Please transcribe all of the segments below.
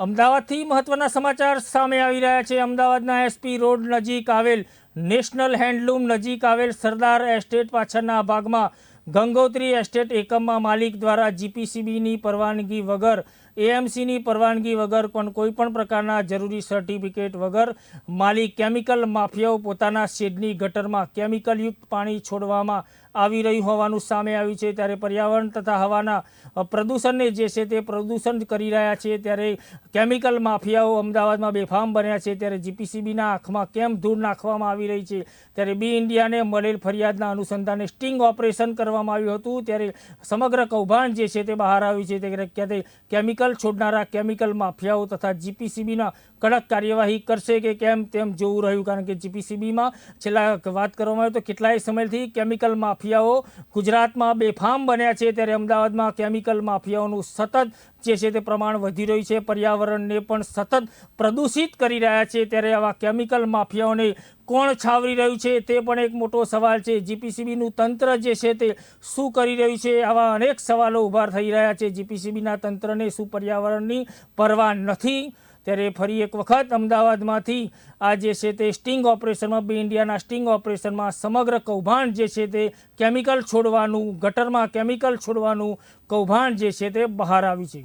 અમદાવાદથી મહત્વના સમાચાર સામે આવી રહ્યા છે. અમદાવાદના એસપી રોડ નજીક આવેલ નેશનલ હેન્ડલૂમ નજીક આવેલ સરદાર એસ્ટેટ પાછળના ભાગમાં ગંગોત્રી એસ્ટેટ એકમમાં માલિક દ્વારા જીપીસીબીની પરવાનગી વગર, એએમસીની પરવાનગી વગર પણ કોઈપણ પ્રકારના જરૂરી સર્ટિફિકેટ વગર માલિક કેમિકલ માફિયાઓ પોતાના શેડની ગટરમાં કેમિકલયુક્ત પાણી છોડવામાં આવી રહ્યું હોવાનું સામે આવ્યું છે. ત્યારે પર્યાવરણ તથા હવાના પ્રદૂષણને જે છે તે પ્રદૂષણ કરી રહ્યા છે. ત્યારે કેમિકલ માફિયાઓ અમદાવાદમાં બેફામ બન્યા છે. ત્યારે જીપીસીબીના આંખમાં કેમ ધૂળ નાખવામાં આવી રહી છે? ત્યારે બી ઇન્ડિયાને મળેલ ફરિયાદના અનુસંધાને સ્ટિંગ ઓપરેશન કરવામાં આવ્યું હતું. ત્યારે સમગ્ર કૌભાંડ જે છે તે બહાર આવ્યું છે. ત્યારે ક્યાંથી કેમિકલ છોડનારા કેમિકલ માફિયાઓ તથા જીપીસીબીના કડક કાર્યવાહી કરશે કે કેમ તેમ જોવું રહ્યું. કારણ કે જીપીસીબીમાં છેલ્લા વાત કરવામાં આવે તો કેટલાય સમયથી કેમિકલ માફિયાઓ ગુજરાતમાં બેફામ બન્યા છે ત્યારે અમદાવાદમાં કેમિકલ માફિયાઓનું સતત જે છે તે પ્રમાણ વધી રહ્યું છે. પર્યાવરણને પણ સતત પ્રદૂષિત કરી રહ્યા છે ત્યારે આવા કેમિકલ માફિયાઓને કોણ છાવરી રહ્યું છે તે પણ એક મોટો સવાલ છે. જીપીસીબીનું તંત્ર જે છે તે શું કરી રહ્યું છે આવા અનેક સવાલો ઊભા થઈ રહ્યા છે. જીપીસીબીના તંત્રને શું પર્યાવરણની પરવા નથી ત્યારે ફરી એક વખત અમદાવાદમાંથી આ જે છે તે સ્ટિંગ ઓપરેશનમાં, બી ઇન્ડિયાના સ્ટિંગ ઓપરેશનમાં સમગ્ર કૌભાંડ જે છે તે કેમિકલ છોડવાનું, ગટરમાં કેમિકલ છોડવાનું કૌભાંડ જે છે તે બહાર આવ્યું છે.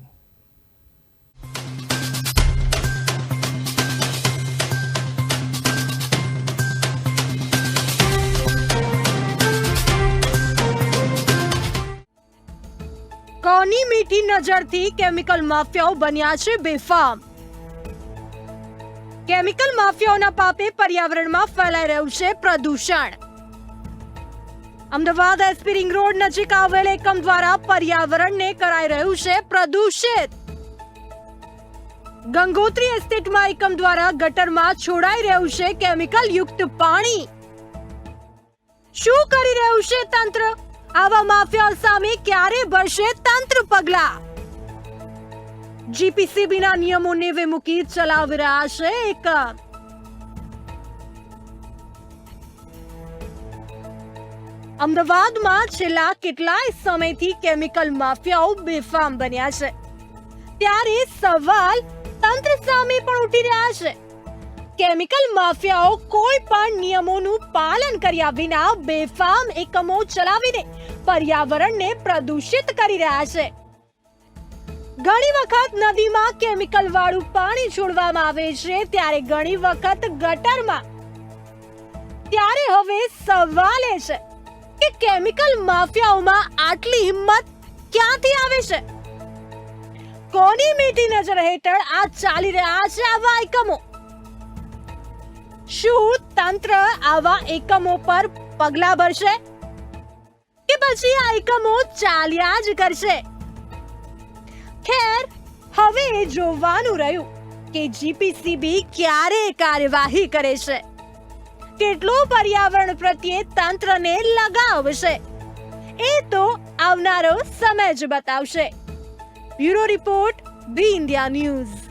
કોની મીઠી નજરથી કેમિકલ માફિયાઓ બન્યા છે બેફામ? કેમિકલ માફિયાઓના પાપે પર્યાવરણમાં ફેલાઈ રહ્યું છે પ્રદૂષણ. અમદાવાદ એસપી રિંગ રોડ નજીક આવેલ એકમ દ્વારા પર્યાવરણને કરાઈ રહ્યું છે પ્રદૂષિત. ગંગોત્રી એસ્ટેટમાં એકમ દ્વારા ગટરમાં છોડાઈ રહ્યું છે કેમિકલ યુક્ત પાણી. શું કરી રહ્યું છે તંત્ર? આવા માફિયા સામે ક્યારે ભરશે તંત્ર પગલા? જીપીસીબી બીના નિયમો નેવે મૂકી ચલાવી રહ્યા છે એકમ અમદાવાદમાં છેલ્લા કેટલાય સમયથી કેમિકલ માફિયાઓ બેફામ બન્યા છે ત્યારે સવાલ તંત્ર સામે પણ ઉઠી રહ્યા છે કેમિકલ માફિયાઓ કોઈ પણ નિયમોનું પાલન કર્યા વિના બેફામ એકમો ચલાવીને પર્યાવરણને પ્રદૂષિત કરી રહ્યા છે ઘણી વખત નદીમાં કેમિકલ વાળું પાણી છોડવામાં આવે છે, ત્યારે ઘણી વખત ગટરમાં. ત્યારે હવે સવાલ એ છે કે કેમિકલ માફિયાઓમાં આટલી હિંમત ક્યાંથી આવે છે? કોની મીઠી નજર હેઠળ આ ચાલી રહ્યા છે આવા એકમો? શું તંત્ર આવા એકમો પર પગલા ભરશે? કે પછી આ એકમો ચાલ્યા જ કરશે? ખેર, હવે એ જોવાનું રહ્યું કે જીપીસીબી ક્યારે કાર્યવાહી કરે છે. કેટલો પર્યાવરણ પ્રત્યે તંત્રને લગાવશે. એ તો આવનારો સમય જ બતાવશે. Bureau report, B India news.